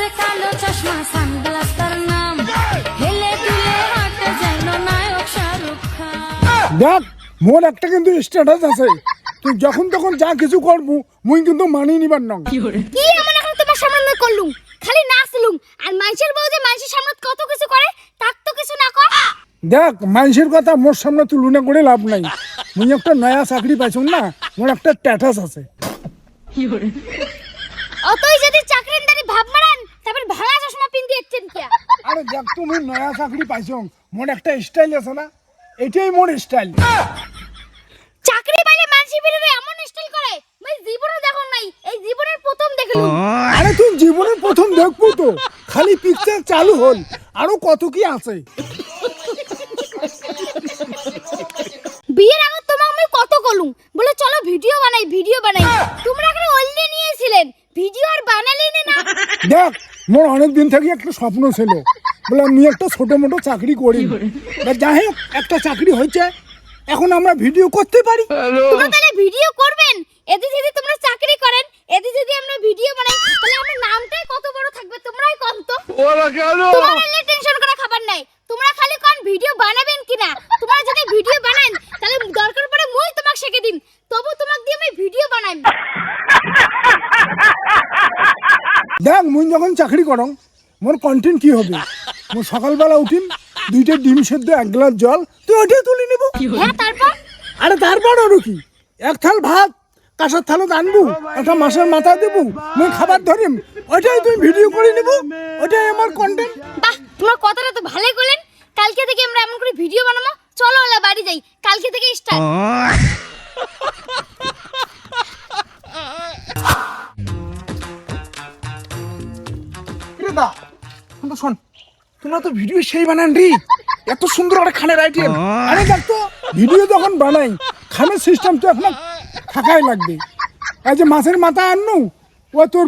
পরছে কালো চশমা সানগ্লাস তার নাম। হেলে দুলে হাঁটে যেন নায়ক শাহরুখ খান। দেখ মোর একটা কিন্তু স্ট্যাটাস আছে। তুই যখন তখন যা কিছু করব মুই কিন্তু মানি নিবার নং। কি এমন এখন তোমার সামনে মুই করলুম? খালি নাচলুম আর মানুষের বউ যে মানুষের সামনে কত কিছু করে তাক তো কিছু না কর। দেখ মানুষের কথা মোর সামনে তুলনা করে লাভ নাই। মুই একটা নয়া চাকরি পাইছুন না মোর একটা স্ট্যাটাস আছে। অতই যদি চাকরিনদারি ভাব মারান চশমা পিন্দি এচ্ছেন কিয়া আরে দেখ তুমি নয়া চাকরি পাইছো। মোর একটা স্টাইল আছে না? এটাই মোর স্টাইল চাকরি পাইলে মানুষের ভিতরে এমন স্টাইল করে মই জীবনে দেখুন নাই এই জীবনের প্রথম দেখলুম। আরে তুই জীবনের প্রথম দেখব তো। খালি পিকচার চালু হল আরও কত কি আছে? বিয়ের আগে তোমাকে আমি কত কলুম? বলে চলো ভিডিও বানাই ভিডিও বানাই। তোমরা এখানে অল্লে নিয়েছিলেন। ভিডিও আর বানালেন না। দেখ মোর অনেক দিন থেকে একটা স্বপ্ন ছিল। বলে আমি একটা ছোট মোটো চাকরি করি। বা যাই হোক একটা চাকরি হয়েছে। এখন আমরা ভিডিও করতে পারি। তোমরা তাহলে ভিডিও করবেন? এতে যদি তোমরা চাকরি করেন এতে যদি আমরা ভিডিও বানাই তাহলে আমার নামটাই কত বড় থাকবে? তোমরাই কম তো। তোমার এলে টেনশন করা খাবার নাই। তোমরা খালি কোন ভিডিও বানাবেন কিনা? তোমরা যদি ভিডিও বানান তাহলে দরকার পড়ে মই তোমাকে শিখে দিন তবু তোমাকে দিয়ে আমি ভিডিও বানাই দেখ মুই যখন চাকরি করং মোর কন্টেন্ট কি হবে? মোর সকালবেলা উঠিম দুইটা ডিম সেদ্ধ এক গ্লাস জল তুই ওইটাই তুলে নিব। হ্যাঁ তারপর? আরে তারপর আরও কি? এক থাল ভাত কাঁসার থালো আনবু একটা মাসের মাথা দেবো মুই খাবার ধরিম ওইটাই তুই ভিডিও করে নিব ওইটাই আমার কন্টেন্ট বাহ দা। শোন শোন। তোমরা তো ভিডিও সেই বানান রে। এত সুন্দর একটা খানের আইটেম আরে দেখ তো ভিডিও যখন বানাই খানের সিস্টেম তো এখন থাকাই লাগবে। এই যে মাছের মাথা আননু ও তোর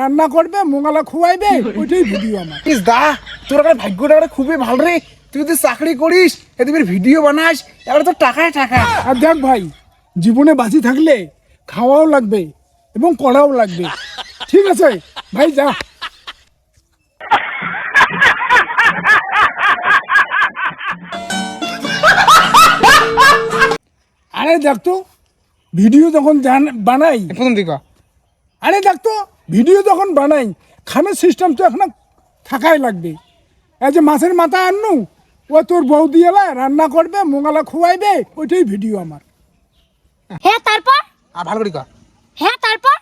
রান্না করবে মোঙ্গালা খুয়াইবে ওইটাই ভিডিও আমার। ইস দা তোর একটা ভাগ্যটা খুবই ভালো রে। তুই যদি চাকরি করিস এদিকে ভিডিও বানাস এবারে তো টাকায় টাকা আর দেখ ভাই জীবনে বাঁচি থাকলে খাওয়াও লাগবে এবং করাও লাগবে। ঠিক আছে ভাই যা। দেখতো ভিডিও যখন বানাই। প্রথম দিকে। আরে দেখতো ভিডিও যখন বানাই খানের সিস্টেম তো এখন থাকাই লাগবে। এই যে মাছের মাথা আনু ও তোর বউ দিয়ে রান্না করবে মোঙালা খুয়াইবে ওইটাই ভিডিও আমার। হ্যাঁ তারপর? আর ভালো করে হ্যাঁ তারপর?